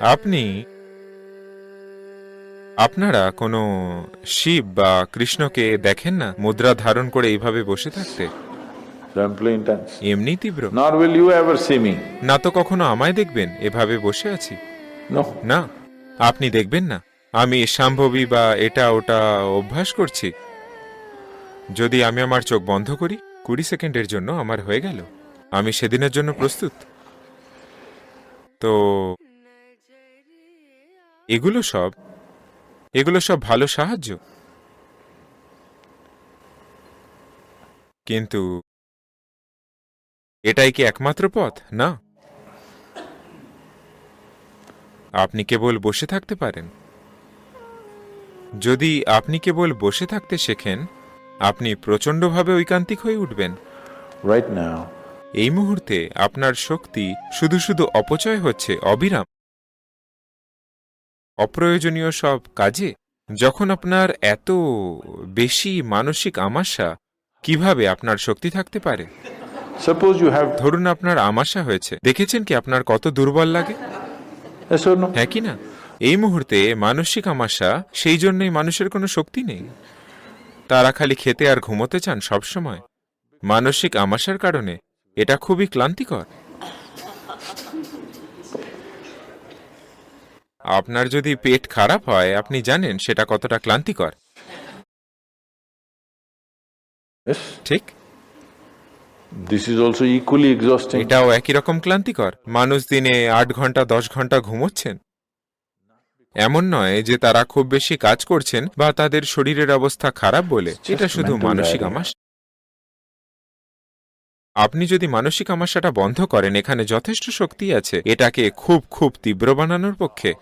আপনি আপনারা কোনো শিব বা কৃষ্ণকে দেখেন না? মুদ্রা ধারণ করে এইভাবে বসে থাকতে? এমনি তীব্র। Nor will you ever see me. না তো কখনো আমায় দেখবেন এভাবে বসে আছি? না। আপনি দেখবেন না। আমি সম্ভবী বা এটা ওটা অভ্যাস করছি। যদি আমি আমার চোখ বন্ধ করি? কুড়ি সেকেন্ডের জন্য আমার হয়ে গেল। আমি সেদিনের জন্য প্রস্তুত। তো এগুলো সব? এগুলো সব ভালো সাহায্য? কিন্তু এটাই কি একমাত্র পথ, না? আপনি কেবল বসে থাকতে পারেন। যদি আপনি কেবল বসে থাকতে শেখেন আপনি প্রচণ্ডভাবে ঐকান্তিক হয়ে উঠবেন। Now, এই মুহূর্তে আপনার শক্তি শুধু শুধু অপচয় হচ্ছে অবিরাম। অপ্রয়োজনীয় সব কাজে যখন আপনার এত বেশি মানসিক আমাশা কীভাবে আপনার শক্তি থাকতে পারে. ধরুন আপনার আমাশা হয়েছে। দেখেছেন কি আপনার কত দুর্বল লাগে? Yes or no? হ্যাঁ কি না? এই মুহূর্তে মানসিক আমাশা সেই জন্যই মানুষের কোনো শক্তি নেই। তারা খালি খেতে আর ঘুমোতে চান সব সময় মানসিক আমাশার কারণে এটা খুবই ক্লান্তিকর। আপনার যদি পেট খারাপ হয় আপনি জানেন সেটা কতটা ক্লান্তিকর। ঠিক? Equally exhausting. এটাও একই রকম ক্লান্তিকর। মানুষ দিনে আট ঘণ্টা দশ ঘণ্টা ঘুমোচ্ছেন। এমন নয় যে তারা খুব বেশি কাজ করছেন বা তাদের শরীরের অবস্থা খারাপ বলে। এটা শুধু মানসিক. আমাস আপনি যদি মানসিক আমাশাটা বন্ধ করেন এখানে যথেষ্ট শক্তি আছে। এটাকে খুব খুব তীব্র বানানোর পক্ষে।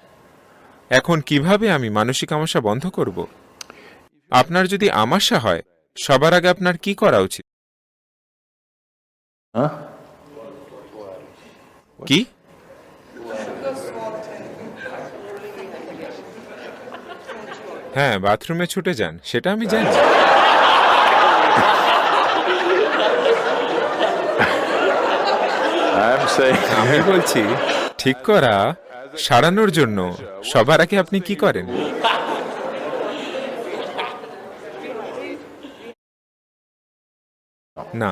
এখন কীভাবে আমি মানসিক আমাশা বন্ধ করব? আপনার যদি আমাশা হয় সবার আগে আপনার কি করা উচিত? কি? হ্যাঁ বাথরুমে ছুটে যান সেটা আমি জানি। আমি বলছি ঠিক করা সারানোর জন্য সবার আগে আপনি কি করেন? না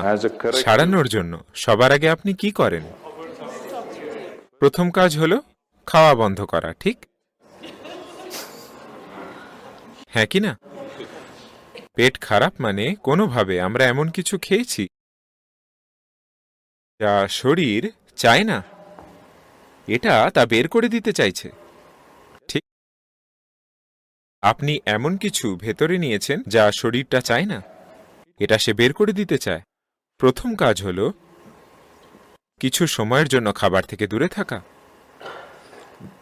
সারানোর জন্য সবার আগে আপনি কি করেন? প্রথম কাজ হলো খাওয়া বন্ধ করা ঠিক? হ্যাঁ কি না? পেট খারাপ মানে কোনোভাবে আমরা এমন কিছু খেয়েছি যা শরীর চায় না। এটা তা বের করে দিতে চাইছে। ঠিক। আপনি এমন কিছু ভেতরে নিয়েছেন যা শরীরটা চায় না। এটা সে বের করে দিতে চায়। প্রথম কাজ হল কিছু সময়ের জন্য খাবার থেকে দূরে থাকা।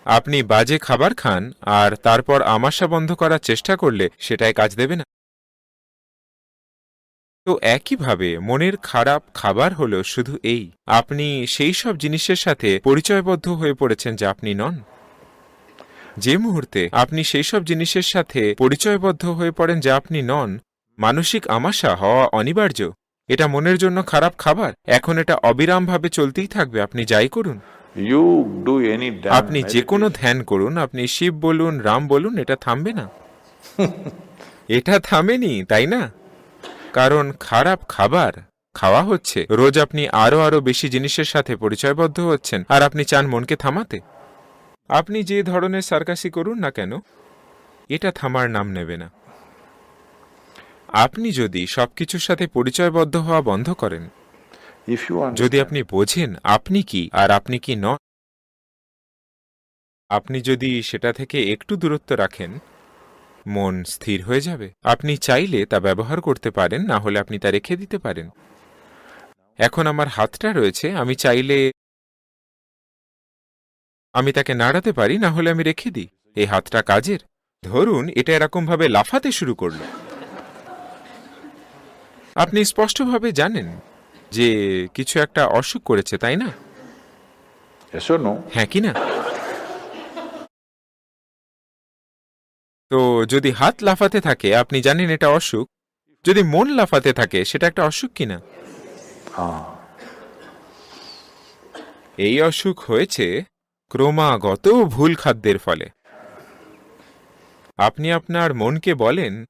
আপনি বাজে খাবার খান আর তারপর আমাশা বন্ধ করার চেষ্টা করলে সেটাই কাজ দেবে না। তো একইভাবে মনের খারাপ খাবার হলো শুধু এই, আপনি সেই সব জিনিসের সাথে পরিচয়বদ্ধ হয়ে পড়েছেন যা আপনি নন। যে মুহূর্তে আপনি সেই সব জিনিসের সাথে পরিচয়বদ্ধ হয়ে পড়েন যা আপনি নন, মানসিক আমাশা হওয়া অনিবার্য। এটা মনের জন্য খারাপ খাবার। এখন এটা অবিরামভাবে চলতেই থাকবে, আপনি যাই করুন। আপনি যে কোনো ধ্যান করুন আপনি শিব বলুন রাম বলুন এটা থামবে না। এটা থামেনি তাই না? কারণ খারাপ খাবার খাওয়া হচ্ছে। রোজ আপনি আরও আরও বেশি জিনিসের সাথে পরিচয়বদ্ধ হচ্ছেন আর আপনি চান মনকে থামাতে। আপনি যে ধরনের সার্কাসি করুন না কেন এটা থামার নাম নেবে না। আপনি যদি সবকিছুর সাথে পরিচয়বদ্ধ হওয়া বন্ধ করেন. যদি আপনি বোঝেন আপনি কি আর আপনি কি নন, আপনি যদি সেটা থেকে একটু দূরত্ব রাখেন, মন স্থির হয়ে যাবে। আপনি চাইলে তা ব্যবহার করতে পারেন, না হলে আপনি তা রেখে দিতে পারেন। এখন আমার হাতটা রয়েছে, আমি চাইলে আমি তাকে নাড়াতে পারি, না হলে আমি রেখে দিই। এই হাতটা কাজের। ধরুন, এটা এরকমভাবে লাফাতে শুরু করল। আপনি স্পষ্টভাবে জানেন যে কিছু একটা অসুখ করেছে তাই না? No? হ্যাঁ কি না? তো যদি হাত লাফাতে থাকে আপনি জানেন এটা অসুখ? যদি মন লাফাতে থাকে সেটা একটা অসুখ কিনা Ah. এই অসুখ হয়েছে ক্রমাগত ভুল খাদ্যের ফলে। আপনি আপনার মনকে বলেন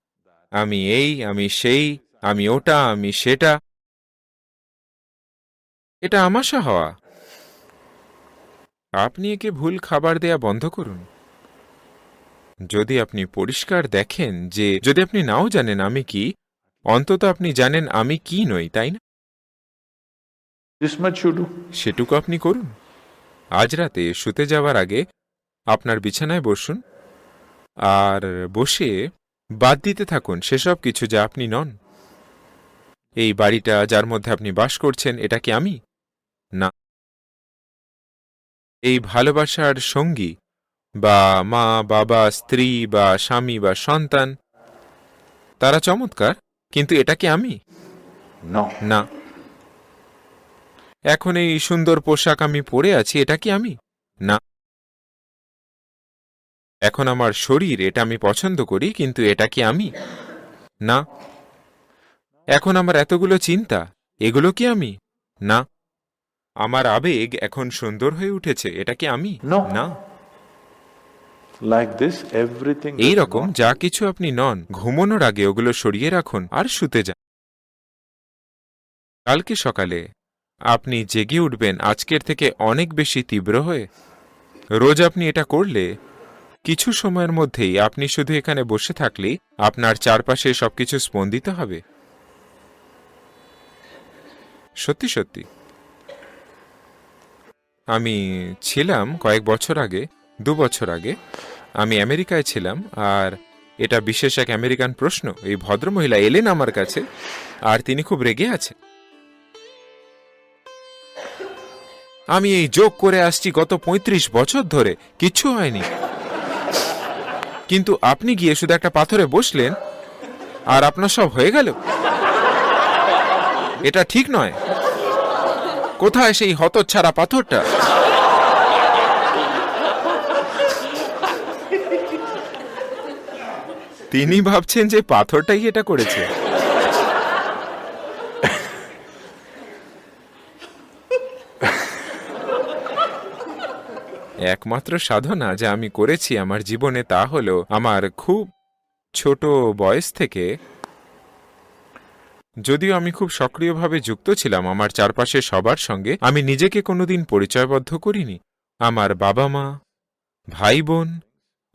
আমি এই আমি সেই আমি ওটা আমি সেটা এটা আমাশা হওয়া। আপনি একে ভুল খাবার দেয়া বন্ধ করুন। যদি আপনি পরিষ্কার দেখেন যে যদি আপনি নাও জানেন আমি কি অন্তত আপনি জানেন আমি কি নই তাই না. সেটুকু আপনি করুন। আজ রাতে শুতে যাওয়ার আগে আপনার বিছানায় বসুন। আর বসে বাদ দিতে থাকুন সেসব কিছু যা আপনি নন। এই বাড়িটা যার মধ্যে আপনি বাস করছেন এটা কি আমি? না। এই ভালোবাসার সঙ্গী বা মা বাবা স্ত্রী বা স্বামী বা সন্তান তারা চমৎকার কিন্তু এটা কি আমি? না। এখন এই সুন্দর পোশাক আমি পরে আছি এটা কি আমি? না। এখন আমার শরীর এটা আমি পছন্দ করি কিন্তু এটা কি আমি? না। এখন আমার এতগুলো চিন্তা এগুলো কি আমি? না। আমার আবেগ এখন সুন্দর হয়ে উঠেছে এটা কি আমি? No. না। Like this, everything. এই রকম যা কিছু আপনি নন ঘুমানোর আগে ওগুলো সরিয়ে রাখুন আর শুতে যান। কালকে সকালে আপনি জেগে উঠবেন আজকের থেকে অনেক বেশি তীব্র হয়ে। রোজ আপনি এটা করলে কিছু সময়ের মধ্যেই আপনি শুধু এখানে বসে থাকলেই আপনার চারপাশে সবকিছু স্পন্দিত হবে। সত্যি সত্যি। আমি ছিলাম কয়েক বছর আগে, দু বছর আগে। আমি আমেরিকায় ছিলাম, আর এটা বিশেষ এক আমেরিকান প্রশ্ন, এই ভদ্রমহিলা এলেন আমার কাছে, আর তিনি খুব রেগে আছে আমি এই যোগ করে আসছি গত ৩৫ বছর ধরে, কিচ্ছু হয়নি। কিন্তু আপনি গিয়ে শুধু একটা পাথরে বসলেন, আর আপনার সব হয়ে গেল। এটা ঠিক নয়। কোথায় সেই হতচ্ছাড়া পাথরটা? তিনি ভাবছেন যে পাথরটাই এটা করেছে। একমাত্র সাধনা যা আমি করেছি আমার জীবনে তা হলো আমার খুব ছোট বয়স থেকে যদিও আমি খুব সক্রিয়ভাবে যুক্ত ছিলাম, আমার চারপাশে সবার সঙ্গে, আমি নিজেকে কোনোদিন পরিচয়বদ্ধ করিনি। আমার বাবা মা, ভাই বোন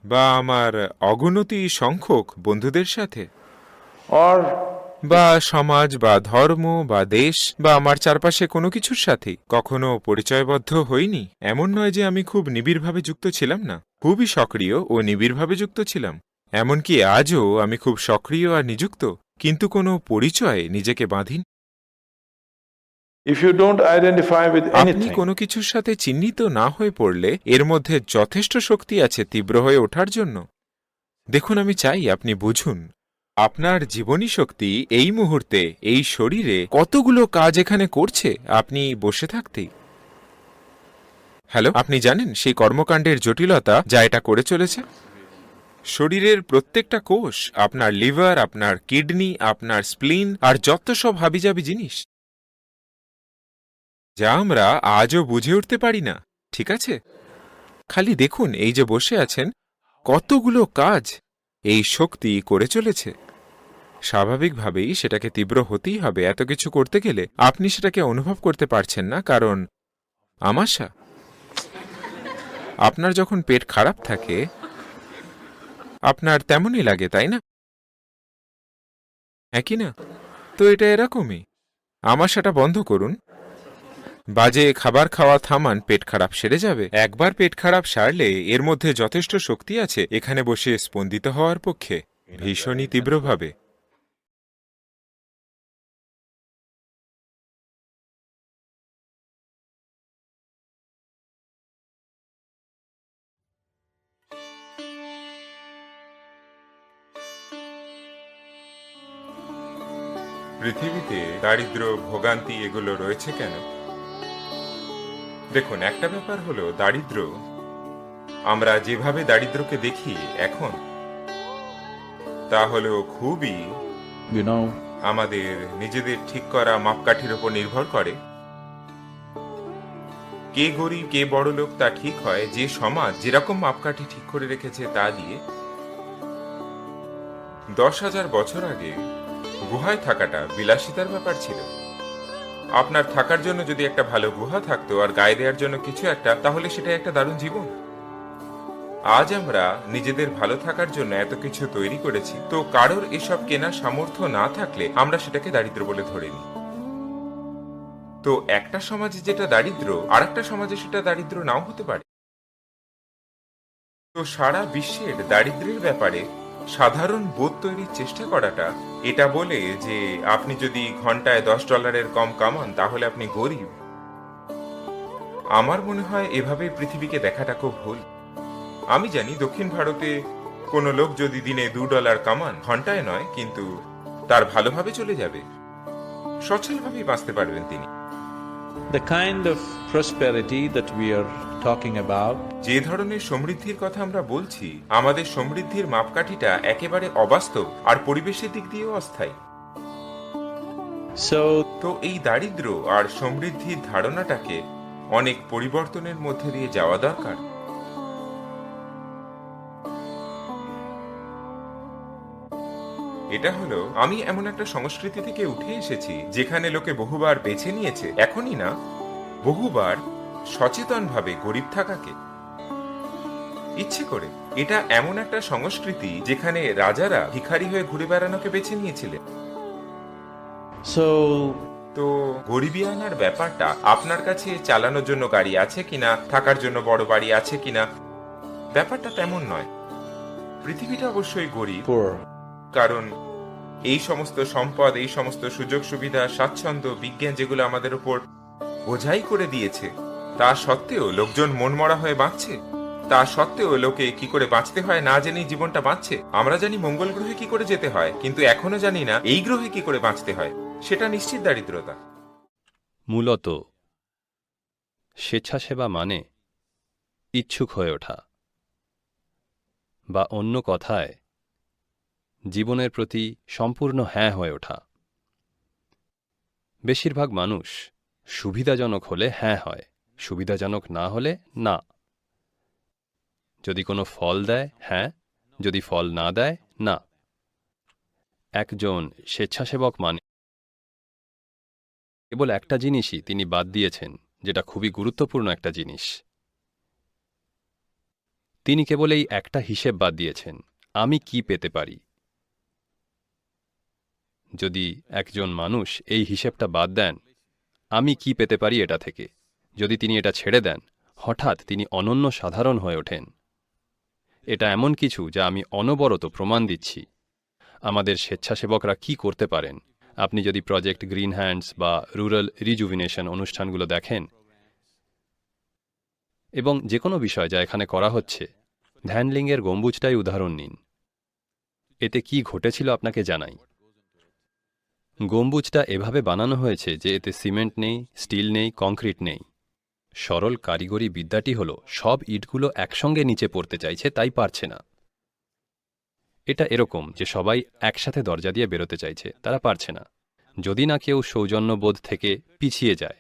বা আমার অগণতি সংখ্যক বন্ধুদের সাথে? বা সমাজ বা ধর্ম বা দেশ বা আমার চারপাশে কোনো কিছুর সাথে কখনো পরিচয়বদ্ধ হইনি? এমন নয় যে আমি খুব নিবিড়ভাবে যুক্ত ছিলাম না। খুবই সক্রিয় ও নিবিড়ভাবে যুক্ত ছিলাম। এমনকি আজও আমি খুব সক্রিয় আর নিযুক্ত কিন্তু কোনো পরিচয়ে নিজেকে বাঁধিন। আপনি কোনো কিছুর সাথে চিহ্নিত না হয়ে পড়লে এর মধ্যে যথেষ্ট শক্তি আছে তীব্র হয়ে ওঠার জন্য। দেখুন আমি চাই আপনি বুঝুন আপনার জীবনী শক্তি এই মুহূর্তে এই শরীরে কতগুলো কাজ এখানে করছে? আপনি বসে থাকতেই। হ্যালো আপনি জানেন সেই কর্মকাণ্ডের জটিলতা যা এটা করে চলেছে? শরীরের প্রত্যেকটা কোষ আপনার লিভার আপনার কিডনি আপনার স্প্লিন আর যত সব হাবিজাবি জিনিস যা আমরা আজও বুঝে উঠতে পারি না, ঠিক আছে? খালি দেখুন এই যে বসে আছেন, কতগুলো কাজ এই শক্তি করে চলেছে। স্বাভাবিকভাবেই সেটাকে তীব্র হতেই হবে, এত কিছু করতে গেলে আপনি সেটাকে অনুভব করতে পারছেন না, কারণ আমাশা, আপনার যখন পেট খারাপ থাকে, আপনার তেমনই লাগে, তাই না? একই না? তো এটা এরকমই। আমাশাটা বন্ধ করুন। বাজে খাবার খাওয়া থামান পেট খারাপ সেরে যাবে। একবার পেট খারাপ সারলে এর মধ্যে যথেষ্ট শক্তি আছে, এখানে বসে স্পন্দিত হওয়ার পক্ষে। ভীষণই তীব্রভাবে। পৃথিবীতে দারিদ্র ভোগান্তি এগুলো রয়েছে কেন? দেখুন একটা ব্যাপার হলো দারিদ্র। আমরা যেভাবে দারিদ্রকে দেখি এখন তা হলো খুবই আমাদের নিজেদের ঠিক করা মাপকাঠির উপর নির্ভর করে। কে গরিব কে বড় লোক তা ঠিক হয়। যে সমাজ যেরকম মাপকাঠি ঠিক করে রেখেছে তা দিয়ে দশ হাজার বছর আগে গুহায় থাকাটা বিলাসিতার ব্যাপার ছিল। আপনার থাকার জন্য যদি একটা ভালো গুহা থাকতো আর গায়ে দেওয়ার জন্য কিছু একটা, তাহলে সেটা একটা দারুণ জীবন। আজ আমরা নিজেদের ভালো থাকার জন্য এত কিছু তৈরি করেছি, তো কারোর এসব কেনার সামর্থ্য না থাকলে আমরা সেটাকে দারিদ্র বলে ধরে নিই তো একটা সমাজে যেটা দারিদ্র আর একটা সমাজে সেটা দারিদ্র নাও হতে পারে। তো সারা বিশ্বের দারিদ্র্যের ব্যাপারে সাধারণ বোধ তৈরির চেষ্টা করাটা। এটা বলে যে, আপনি যদি ঘন্টায় দশ ডলারের কম কামান, তাহলে আপনি গরিব। আমার মনে হয় এভাবে পৃথিবীকে দেখাটা খুব ভুল। আমি জানি দক্ষিণ ভারতে কোনো লোক যদি দিনে দু ডলার কামান, ঘন্টায় নয়, কিন্তু তার ভালোভাবে চলে যাবে। সচ্ছলভাবেই বাঁচতে পারবেন তিনি। The kind of prosperity that we are talking about? যে ধরনের সমৃদ্ধির কথা আমরা বলছি আমাদের সমৃদ্ধির মাপকাঠিটা একেবারে অবাস্তব আর পরিবেশের দিক দিয়েও অস্থায়ী। So, তো এই দারিদ্র আর সমৃদ্ধির ধারণাটাকে অনেক পরিবর্তনের মধ্যে দিয়ে যাওয়া দরকার। এটা হলো আমি এমন একটা সংস্কৃতি থেকে উঠে এসেছি যেখানে লোকে বহুবার বেছে নিয়েছে এখনই না বহুবার সচেতনভাবে গরিব থাকাকে। ইচ্ছে করে এটা এমন একটা সংস্কৃতি যেখানে রাজারা ভিখারি হয়ে ঘুরে বেড়ানোকে বেছে নিয়েছিলেন। তো গরিবি আনার ব্যাপারটা আপনার কাছে চালানোর জন্য গাড়ি আছে কিনা থাকার জন্য বড় বাড়ি আছে কিনা ব্যাপারটা তেমন নয়। পৃথিবীটা অবশ্যই গরিব. কারণ এই সমস্ত সম্পদ এই সমস্ত সুযোগ সুবিধা স্বাচ্ছন্দ্য বিজ্ঞান যেগুলো আমাদের উপর বোঝাই করে দিয়েছে তা সত্ত্বেও লোকজন মনমরা হয়ে বাঁচছে। তা সত্ত্বেও লোকে কি করে বাঁচতে হয় না জেনেই জীবনটা বাঁচছে? আমরা জানি মঙ্গল গ্রহে কি করে যেতে হয়, কিন্তু এখনও জানি না এই গ্রহে কি করে বাঁচতে হয়। সেটা নিশ্চিত দারিদ্রতা। মূলত, স্বেচ্ছাসেবা মানে ইচ্ছুক হয়ে ওঠা, বা অন্য কথায়, জীবনের প্রতি সম্পূর্ণ হ্যাঁ হয়ে ওঠা। বেশিরভাগ মানুষ সুবিধাজনক হলে হ্যাঁ হয়। সুবিধাজনক না হলে না। যদি কোনো ফল দেয় হ্যাঁ। যদি ফল না দেয়, না। একজন স্বেচ্ছাসেবক মানে কেবল একটা জিনিসই তিনি বাদ দিয়েছেন, যেটা খুবই গুরুত্বপূর্ণ একটা জিনিস। তিনি কেবল এই একটা হিসেব বাদ দিয়েছেন, আমি কি পেতে পারি? যদি একজন মানুষ এই হিসেবটা বাদ দেন, আমি কি পেতে পারি এটা থেকে? যদি তিনি এটা ছেড়ে দেন, হঠাৎ তিনি অনন্য সাধারণ হয়ে ওঠেন। এটা এমন কিছু যা আমি অনবরত প্রমাণ দিচ্ছি। আমাদের স্বেচ্ছাসেবকরা কি করতে পারেন? আপনি যদি প্রজেক্ট গ্রিন হ্যান্ডস বা রুরাল রিজুভিনেশন অনুষ্ঠানগুলো দেখেন, এবং যে কোনো বিষয় যা এখানে করা হচ্ছে ধ্যানলিঙ্গের গম্বুজটাই উদাহরণ নিন। এতে কি ঘটেছিল আপনাকে জানাই। গম্বুজটা এভাবে বানানো হয়েছে যে এতে সিমেন্ট নেই, স্টিল নেই, কংক্রিট নেই। সরল কারিগরি বিদ্যাটি হল, সব ইটগুলো একসঙ্গে নিচে পড়তে চাইছে, তাই পারছে না। এটা এরকম যে সবাই একসাথে দরজা দিয়ে বেরোতে চাইছে, তারা পারছে না। যদি না কেউ সৌজন্যবোধ থেকে পিছিয়ে যায়,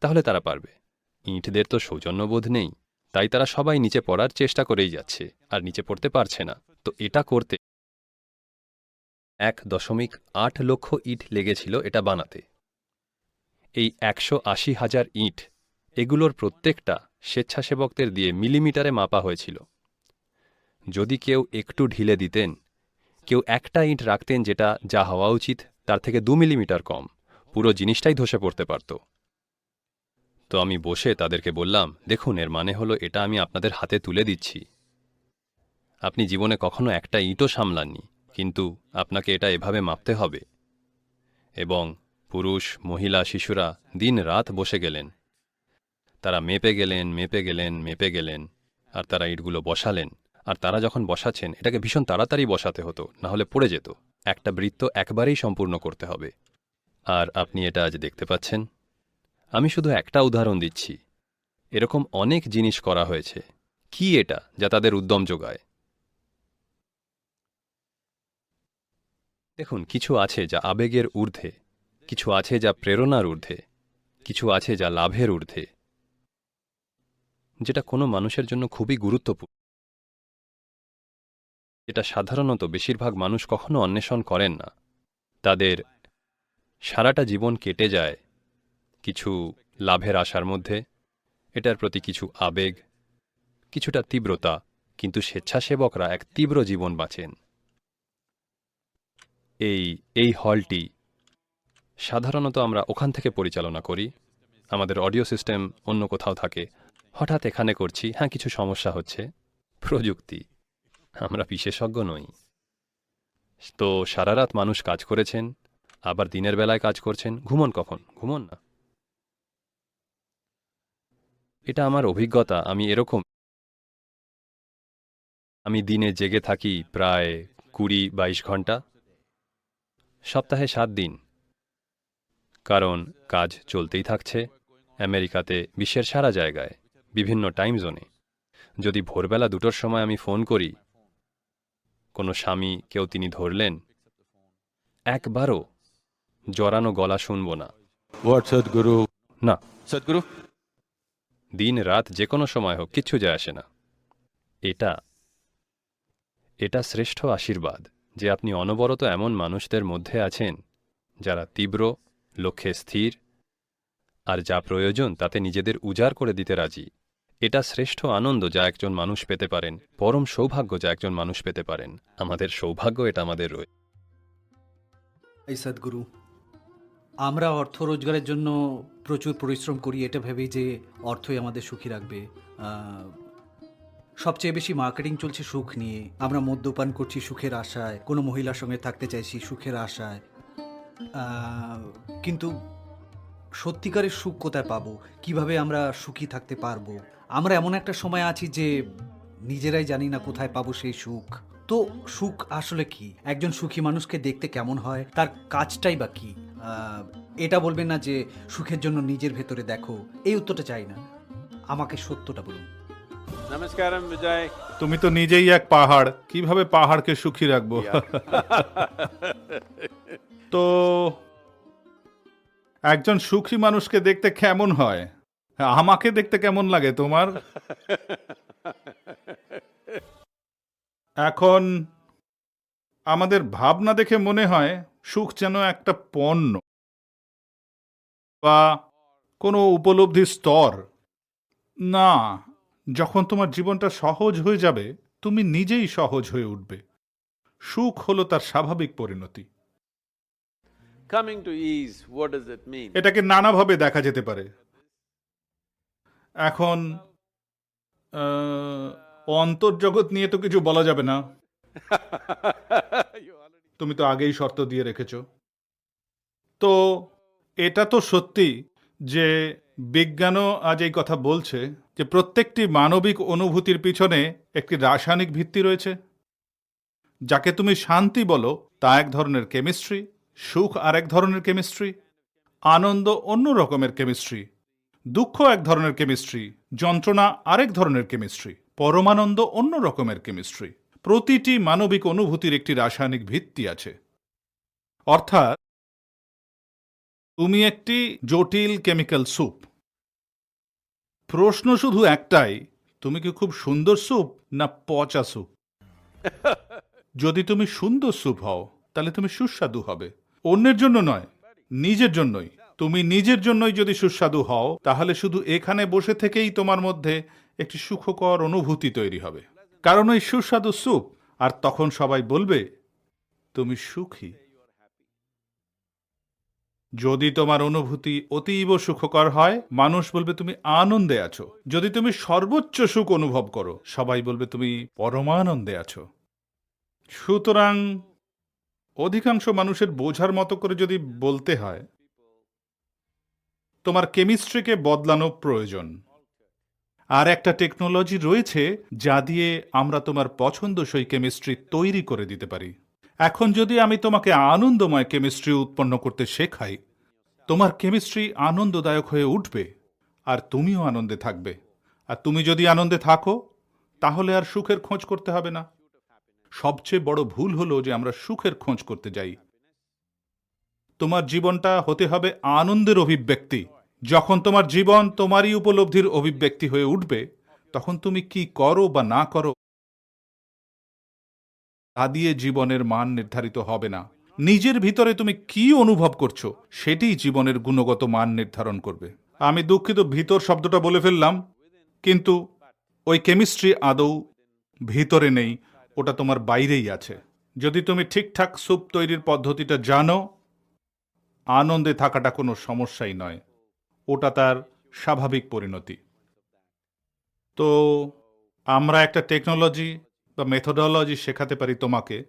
তাহলে তারা পারবে। ইঁটদের তো সৌজন্যবোধ নেই, তাই তারা সবাই নিচে পড়ার চেষ্টা করেই যাচ্ছে, আর নিচে পড়তে পারছে না। তো এটা করতে এক দশমিক আট লক্ষ ইট লেগেছিল এটা বানাতে। এই একশো আশি হাজার ইট এগুলোর প্রত্যেকটা স্বেচ্ছাসেবকদের দিয়ে মিলিমিটারে মাপা হয়েছিল। যদি কেউ একটু ঢিলে দিতেন, কেউ একটা ইঁট রাখতেন যেটা যা হওয়া উচিত, তার থেকে দু মিলিমিটার কম, পুরো জিনিসটাই ধসে পড়তে পারত। তো আমি বসে তাদেরকে বললাম, দেখুন, এর মানে হলো এটা আমি আপনাদের হাতে তুলে দিচ্ছি। আপনি জীবনে কখনো একটা ইঁটও সামলাননি, কিন্তু আপনাকে এটা এভাবে মাপতে হবে। এবং পুরুষ, মহিলা, শিশুরা দিন রাত বসে গেলেন। তারা মেপে গেলেন মেপে গেলেন মেপে গেলেন, আর তারা ইটগুলো বসালেন। আর তারা যখন বসাচ্ছেন, এটাকে ভীষণ তাড়াতাড়ি বসাতে হতো, না হলে পড়ে যেত। একটা বৃত্ত একবারেই সম্পূর্ণ করতে হবে। আর আপনি এটা আজ দেখতে পাচ্ছেন। আমি শুধু একটা উদাহরণ দিচ্ছি। এরকম অনেক জিনিস করা হয়েছে। কি এটা যা তাদের উদ্যম যোগায়? দেখুন, কিছু আছে যা আবেগের ঊর্ধ্বে, কিছু আছে যা প্রেরণার ঊর্ধ্বে, কিছু আছে যা লাভের ঊর্ধ্বে। যেটা কোনো মানুষের জন্য খুবই গুরুত্বপূর্ণ। এটা সাধারণত বেশিরভাগ মানুষ কখনো অন্বেষণ করেন না। তাদের সারাটা জীবন কেটে যায় কিছু লাভের আশার মধ্যে, এটার প্রতি কিছু আবেগ, কিছুটা তীব্রতা, কিন্তু স্বেচ্ছাসেবকরা এক তীব্র জীবন বাঁচেন। এই এই হলটি সাধারণত আমরা ওখান থেকে পরিচালনা করি। আমাদের অডিও সিস্টেম অন্য কোথাও থাকে। হঠাৎ এখানে করছি। হ্যাঁ কিছু সমস্যা হচ্ছে। প্রযুক্তি। আমরা বিশেষজ্ঞ নই। তো সারা রাত মানুষ কাজ করেছেন, আবার দিনের বেলায় কাজ করছেন। ঘুমন কখন? ঘুমন না। এটা আমার অভিজ্ঞতা। আমি এরকম আমি দিনে জেগে থাকি প্রায় কুড়ি বাইশ ঘণ্টা। সপ্তাহে সাত দিন। কারণ কাজ চলতেই থাকছে। আমেরিকাতে বিশ্বের সারা জায়গায়। বিভিন্ন টাইম জোনে যদি ভোরবেলা দুটোর সময় আমি ফোন করি কোনো স্বামী কেউ তিনি ধরলেন একবারও জরানো গলা শুনব না। না? দিন রাত যে কোনো সময় হোক কিচ্ছু যায় আসে না। এটা এটা শ্রেষ্ঠ আশীর্বাদ যে আপনি অনবরত এমন মানুষদের মধ্যে আছেন যারা তীব্র লক্ষ্যে স্থির আর যা প্রয়োজন তাতে নিজেদের উজাড় করে দিতে রাজি। এটা শ্রেষ্ঠ আনন্দ যা একজন মানুষ পেতে পারেন, পরম সৌভাগ্য যা একজন মানুষ পেতে পারেন। আমাদের সৌভাগ্য এটা আমাদের এই সদ্গুরু, আমরা অর্থ রোজগারের জন্য প্রচুর পরিশ্রম করি, এটা ভেবেই যে অর্থই আমাদের সুখী রাখবে। সবচেয়ে বেশি মার্কেটিং চলছে সুখ নিয়ে। আমরা মদ্যপান করছি সুখের আশায়, কোনো মহিলার সঙ্গে থাকতে চাইছি সুখের আশায়। কিন্তু সত্যিকারের সুখ কোথায় পাবো? কীভাবে আমরা সুখী থাকতে পারব? আমরা এমন একটা সময় আছি যে নিজেরাই জানি না কোথায় পাবো সেই সুখ। তো সুখ আসলে কি? একজন সুখী মানুষকে দেখতে কেমন হয়? তার কাজটাই বা কি? এটা বলবেন না যে সুখের জন্য নিজের ভেতরে দেখো। এই উত্তরটা চাই না। আমাকে সত্যটা বলুন। Namaskaram, Vijay. তুমি তো নিজেই এক পাহাড়। কীভাবে পাহাড়কে সুখী রাখব? তো একজন সুখী মানুষকে দেখতে কেমন হয়? আমাকে দেখতে কেমন লাগে তোমার? এখন আমাদের ভাবনা দেখে মনে হয় সুখ যেন একটা পণ্য বা কোনো উপলব্ধির স্তর। না, যখন তোমার জীবনটা সহজ হয়ে যাবে, তুমি নিজেই সহজ হয়ে উঠবে। সুখ হলো তার স্বাভাবিক পরিণতি। Coming to ease, what does it mean? এটাকে নানাভাবে দেখা যেতে পারে। এখন অন্তর্জগৎ নিয়ে তো কিছু বলা যাবে না। তুমি তো আগেই শর্ত দিয়ে রেখেছ। তো এটা তো সত্যি যে বিজ্ঞানও আজ এই কথা বলছে যে প্রত্যেকটি মানবিক অনুভূতির পিছনে একটি রাসায়নিক ভিত্তি রয়েছে। যাকে তুমি শান্তি বলো তা এক ধরনের কেমিস্ট্রি। সুখ আর এক ধরনের কেমিস্ট্রি আনন্দ অন্য রকমের কেমিস্ট্রি দুঃখ এক ধরনের কেমিস্ট্রি যন্ত্রণা আরেক ধরনের কেমিস্ট্রি পরমানন্দ অন্য রকমের কেমিস্ট্রি। প্রতিটি মানবিক অনুভূতির একটি রাসায়নিক ভিত্তি আছে। অর্থাৎ তুমি একটি জটিল কেমিক্যাল স্যুপ। প্রশ্ন শুধু একটাই তুমি কি খুব সুন্দর স্যুপ না পচা স্যুপ? যদি তুমি সুন্দর স্যুপ হও তাহলে তুমি সুস্বাদু হবে। অন্যের জন্য নয়, নিজের জন্যই। তুমি নিজের জন্যই যদি সুস্বাদু হও, তাহলে শুধু এখানে বসে থেকেই তোমার মধ্যে একটি সুখকর অনুভূতি তৈরি হবে। কারণ ওই সুস্বাদু স্যুপ, আর তখন সবাই বলবে, তুমি সুখী। যদি তোমার অনুভূতি অতীব সুখকর হয়, মানুষ বলবে, তুমি আনন্দে আছো। যদি তুমি সর্বোচ্চ সুখ অনুভব করো, সবাই বলবে, তুমি পরমানন্দে আছো। সুতরাং অধিকাংশ মানুষের বোঝার মতো করে যদি বলতে হয়, তোমার কেমিস্ট্রিকে বদলানো প্রয়োজন। আর একটা টেকনোলজি রয়েছে যা দিয়ে আমরা তোমার পছন্দসই কেমিস্ট্রি তৈরি করে দিতে পারি। এখন যদি আমি তোমাকে আনন্দময় কেমিস্ট্রি উৎপন্ন করতে শেখাই, তোমার কেমিস্ট্রি আনন্দদায়ক হয়ে উঠবে আর তুমিও আনন্দে থাকবে। আর তুমি যদি আনন্দে থাকো, তাহলে আর সুখের খোঁজ করতে হবে না। সবচেয়ে বড় ভুল হলো যে আমরা সুখের খোঁজ করতে যাই। তোমার জীবনটা হতে হবে আনন্দের অভিব্যক্তি। যখন তোমার জীবন তোমারই উপলব্ধির অভিব্যক্তি হয়ে উঠবে, তখন তুমি কি করো বা না করো, তা দিয়ে জীবনের মান নির্ধারিত হবে না। নিজের ভিতরে তুমি কি অনুভব করছ, সেটিই জীবনের গুণগত মান নির্ধারণ করবে। আমি দুঃখিত, ভিতর শব্দটা বলে ফেললাম, কিন্তু ওই কেমিস্ট্রি আদৌ ভিতরে নেই। ওটা তোমার বাইরেই আছে। যদি তুমি ঠিকঠাক স্যুপ তৈরির পদ্ধতিটা জানো, আনন্দে থাকাটা কোনো সমস্যাই নয়। ওটা তার স্বাভাবিক পরিণতি। তো আমরা একটা টেকনোলজি বা মেথোডোলজি শেখাতে পারি তোমাকে,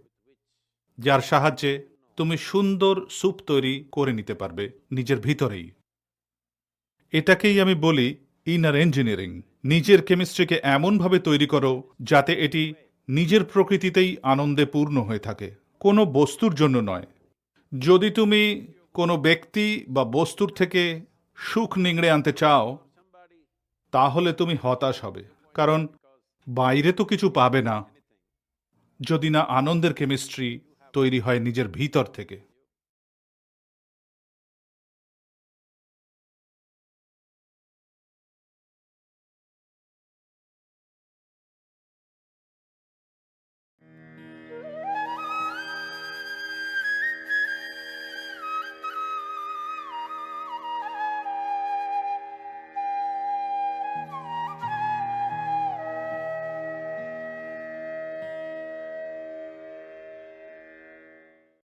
যার সাহায্যে তুমি সুন্দর স্যুপ তৈরি করে নিতে পারবে নিজের ভিতরেই। এটাকেই আমি বলি ইনার ইঞ্জিনিয়ারিং নিজের কেমিস্ট্রিকে এমনভাবে তৈরি করো যাতে এটি নিজের প্রকৃতিতেই আনন্দে পূর্ণ হয়ে থাকে। কোনো বস্তুর জন্য নয়। যদি তুমি কোনো ব্যক্তি বা বস্তুর থেকে সুখ নিংড়ে আনতে চাও, তাহলে তুমি হতাশ হবে। কারণ বাইরে তো কিছু পাবে না। যদি না আনন্দের কেমিস্ট্রি তৈরি হয় নিজের ভিতর থেকে।